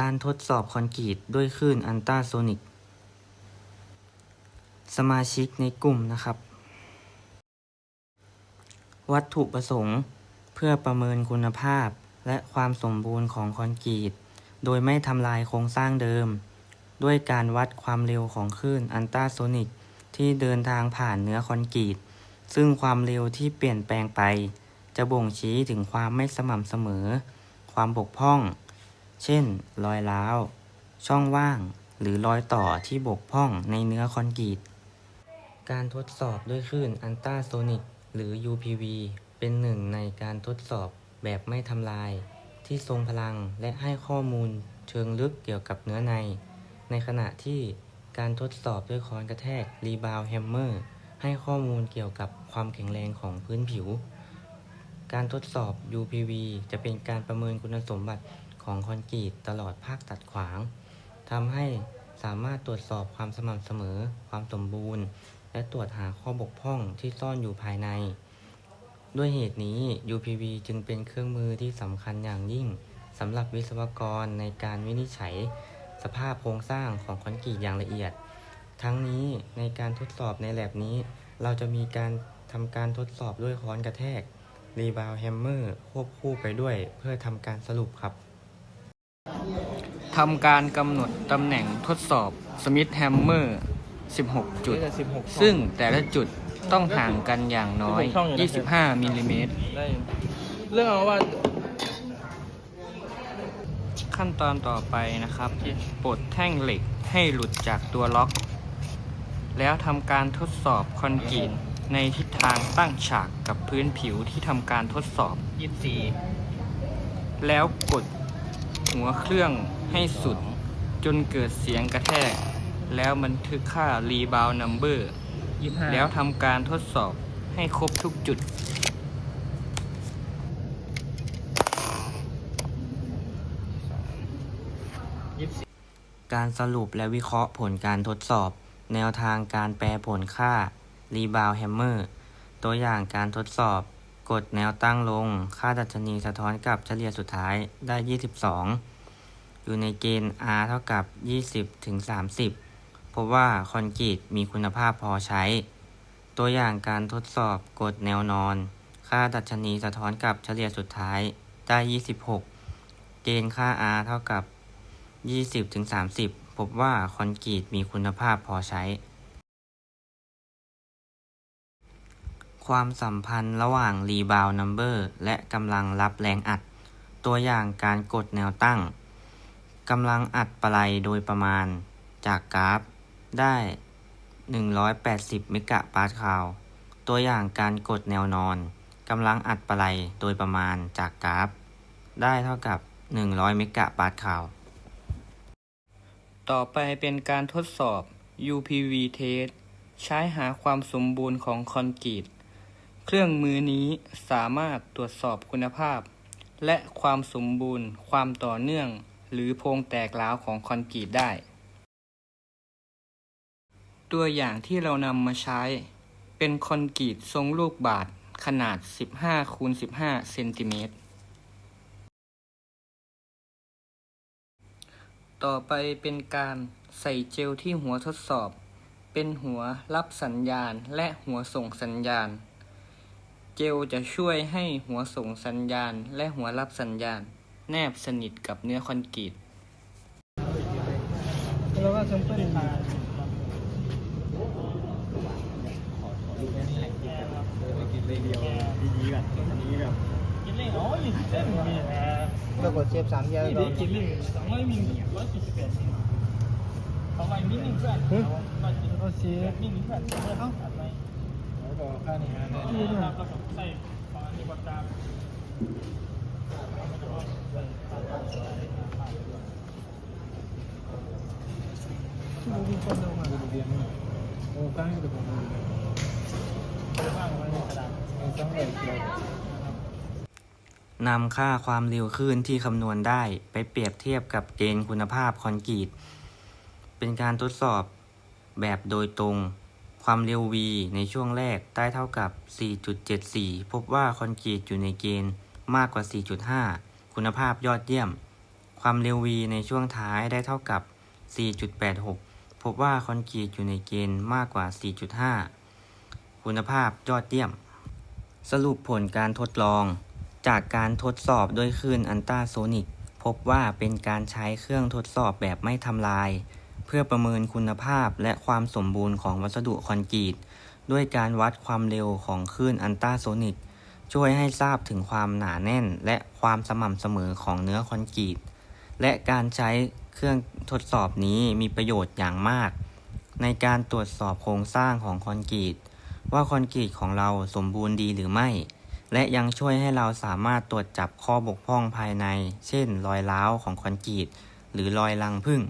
การทดสอบคอนกรีตด้วยคลื่นอันตราโซนิก สมาชิกในกลุ่มนะครับ วัตถุประสงค์เพื่อประเมินคุณภาพและความสมบูรณ์ของคอนกรีต โดยไม่ทำลายโครงสร้างเดิม ด้วยการวัดความเร็วของคลื่นอันตราโซนิกที่เดินทางผ่านเนื้อคอนกรีต ซึ่งความเร็วที่เปลี่ยนแปลงไป จะบ่งชี้ถึงความไม่สม่ำเสมอ ความบกพร่อง เช่น รอยร้าว ช่องว่าง หรือรอยต่อที่บกพร่องในเนื้อคอนกรีต การทดสอบด้วยคลื่นอันตราโซนิกหรือ UPV เป็นหนึ่งในการทดสอบแบบไม่ทำลาย ที่ทรงพลังและให้ข้อมูลเชิงลึกเกี่ยวกับเนื้อใน ในขณะที่การทดสอบด้วยค้อนกระแทกรีบาวแฮมเมอร์ให้ข้อมูลเกี่ยวกับความแข็งแรงของพื้นผิว การทดสอบ UPV จะเป็นการประเมินคุณสมบัติ ของคอนกรีตตลอดภาคตัดขวางทำให้สามารถตรวจสอบความสม่ำเสมอ ความสมบูรณ์ และตรวจหาข้อบกพร่องที่ซ่อนอยู่ภายใน ด้วยเหตุนี้ UPV จึงเป็นเครื่องมือที่สำคัญอย่างยิ่งสำหรับวิศวกรในการวินิจฉัย สภาพโครงสร้างของคอนกรีตอย่างละเอียด ทั้งนี้ในการทดสอบในแลบนี้ เราจะมีการทำการทดสอบด้วยค้อนกระแทกรีบาวแฮมเมอร์ควบคู่ไปด้วยเพื่อทำการสรุปครับ ทำการกำหนดตำแหน่งทดสอบสมิธแฮมเมอร์ 16 จุดซึ่งแต่ละจุดต้องห่างกันอย่างน้อย16ช่องอยู่นะ25 มิลลิเมตร ได้เรื่องเอาว่า ขั้นตอนต่อไปนะครับ ปลดแท่งเหล็กให้หลุดจากตัวล็อก แล้วทำการทดสอบคอนกรีตในทิศทางตั้งฉากกับพื้นผิวที่ทำการทดสอบ 24 แล้วกด หัวเครื่องให้สุด จนเกิดเสียงกระแทก แล้วบันทึกค่า rebound number 25แล้วทำการทดสอบให้ครบทุกจุด การสรุปและวิเคราะห์ผลการทดสอบ แนวทางการแปลผลค่า Rebound Hammer ตัวอย่างการทดสอบ กดแนวตั้งลง ค่าดัชนีสะท้อนกับเฉลี่ยสุดท้ายได้ 22 อยู่ในเกณฑ์ R เท่ากับ 20ถึง30 พบว่าคอนกรีตมีคุณภาพพอใช้ ตัวอย่างการทดสอบกดแนวนอน ค่าดัชนีสะท้อนกับเฉลี่ยสุดท้ายได้ 26 เกณฑ์ค่า R เท่ากับ 20ถึง30 พบว่าคอนกรีตมีคุณภาพพอใช้ ความสัมพันธ์ระหว่าง Rebound Number และกำลังรับแรงอัด ตัวอย่างการกดแนวตั้งกำลังอัดปลัยโดยประมาณ จากกราฟ ได้ 180 เมกะปาสคาล ตัวอย่างการกดแนวนอนกำลังอัดปลัยโดยประมาณจากกราฟ ได้เท่ากับ 100 เมกะปาสคาล ต่อไปเป็นการทดสอบ UPV test ใช้หาความสมบูรณ์ของคอนกรีต เครื่องมือนี้สามารถตรวจสอบคุณภาพ และความสมบูรณ์ ความต่อเนื่อง หรือโพรงแตกร้าวของคอนกรีตได้ ตัวอย่างที่เรานำมาใช้ เป็นคอนกรีตทรงลูกบาศก์ขนาด 15คูณ15เซนติเมตร ต่อไปเป็นการใส่เจลที่หัวทดสอบ เป็นหัวรับสัญญาณและหัวส่งสัญญาณ เจลจะช่วยให้หัวส่งสัญญาณ และหัวรับสัญญาณ แนบสนิทกับเนื้อคอนกรีตแล้วก็ซัมเปิลมากินเล่อ๋อยี่สิบเส้นมีนะเรากดเชฟสามเยอะก่อดินกินเล่สองร้อยมิลร้อยสี่สิบแปดสองร้อยมิลลิเพื่อนร้อยสี่สิบเขาเชฟมิลลิเพื่อนเอ้าอะไรเขา กค่นี้นะที่เราผมใส่ปลาในบดามมีคนลงมาดูเรียนโอ้ฟังอยู่ผมดูฟังมันกระดาษมันต้องเลยเกี่ยวนำค่าความเร็วคลื่นที่คำนวณได้ไปเปรียบเทียบกับเกณฑ์คุณภาพคอนกรีต เป็นการทดสอบแบบโดยตรง ความเร็ว v ในช่วงแรกได้เท่ากับ 4.74 พบว่าคอนกรีตอยู่ในเกณฑ์มากกว่า 4.5 คุณภาพยอดเยี่ยม ความเร็ว v ในช่วงท้ายได้เท่ากับ 4.86 พบว่าคอนกรีตอยู่ในเกณฑ์มากกว่า 4.5 คุณภาพยอดเยี่ยม สรุปผลการทดลอง จากการทดสอบด้วยคลื่นอันตราโซนิก พบว่าเป็นการใช้เครื่องทดสอบแบบไม่ทำลาย เพื่อประเมินคุณภาพและความสมบูรณ์ของวัสดุคอนกรีต ด้วยการวัดความเร็วของคลื่นอันตราโซนิก ช่วยให้ทราบถึงความหนาแน่น และความสม่ำเสมอของเนื้อคอนกรีต และการใช้เครื่องทดสอบนี้มีประโยชน์อย่างมาก ในการตรวจสอบโครงสร้างของคอนกรีต ว่าคอนกรีตของเราสมบูรณ์ดีหรือไม่ และยังช่วยให้เราสามารถตรวจจับข้อบกพร่องภายใน เช่น รอยร้าวของคอนกรีต หรือรอยรังผึ้ง